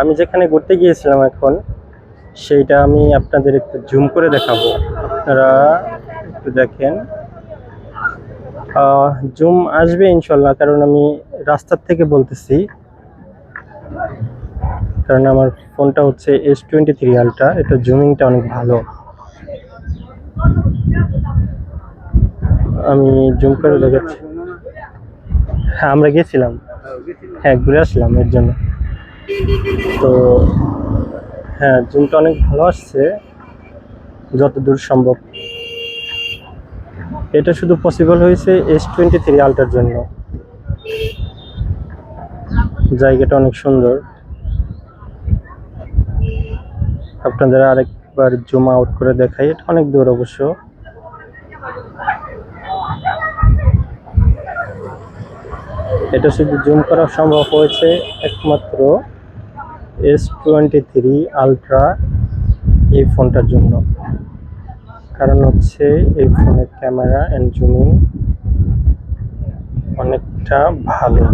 আমি যেখানে ঘুরতে গিয়েছিলাম এখন, সেইটা আমি আপনাদের একটু জুম করে দেখাবো। আপনারা একটু দেখেন। জুম আসবে ইনশাল্লাহ, কারণ আমি রাস্তার থেকে বলতেছি। কারণ আমার ফোনটা হচ্ছে এস টোয়েন্টি থ্রি আলট্রা এটা জুমিংটা অনেক ভালো। আমি জুম করে দেখাচ্ছি। হ্যাঁ আমরা গেছিলাম। হ্যাঁ ঘুরে আসলাম এর জন্য। তো হ্যাঁ জুমটা অনেক ভালো আসছে, যতদূর সম্ভব। এটা শুধু পসিবল হয়েছে এস টোয়েন্টি থ্রি আলটার জন্য। জায়গাটা অনেক সুন্দর। আপনাদের আরেকবার জুম আউট করে দেখাই, এটা অনেক দূর অবশ্য। এটা শুধু জুম করা সম্ভব হয়েছে একমাত্র এস টোয়েন্টি থ্রি আলট্রা এই ফোনটার জন্য। কারণ হচ্ছে এই ফোনের ক্যামেরা অ্যান্ড জুমিং অনেকটা ভালো।